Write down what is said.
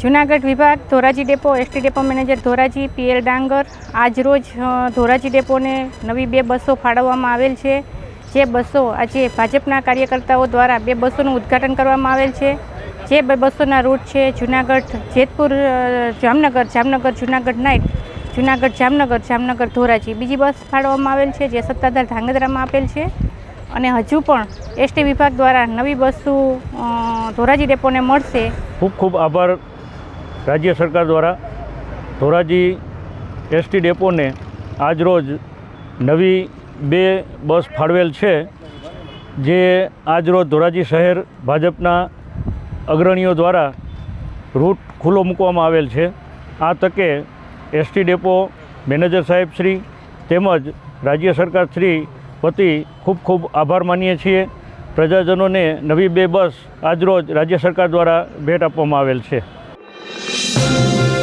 જુનાગઢ વિભાગ, Dhoraji depot ST depot manager Dhoraji PL Dangar. આજરોજ ધોરાજી ડેપોને નવી બે બસો ફાળવવામાં આવેલ છે. જે બસો આજે ભાજપના કાર્યકર્તાઓ દ્વારા બે બસોનું ઉદ્ઘાટન કરવામાં આવેલ છે. જે બે બસોના રૂટ છે જુનાગઢ જેતપુર જામનગર જામનગર જુનાગઢ નાઇટ, જુનાગઢ જામનગર જામનગર ધોરાજી. બીજી બસ ફાળવવામાં આવેલ છે જે સત્તાધાર ધાંગધ્રામાં આપેલ છે. અને હજુ પણ એસટી વિભાગ દ્વારા નવી બસો ધોરાજી ડેપોને મળશે. ખૂબ ખૂબ આભાર. રાજ્ય સરકાર દ્વારા ધોરાજી એસટી ડેપોને આજરોજ નવી બે બસ ફાળવેલ છે, જે આજરોજ ધોરાજી શહેર ભાજપના અગ્રણીઓ દ્વારા રૂટ ખુલ્લો મૂકવામાં આવેલ છે. આ તકે એસટી ડેપો મેનેજર સાહેબ શ્રી તેમજ રાજ્ય સરકાર શ્રી વતી ખૂબ ખૂબ આભાર માનીએ છીએ. પ્રજાજનોને નવી બે બસ આજરોજ રાજ્ય સરકાર દ્વારા ભેટ આપવામાં આવેલ છે. Peace.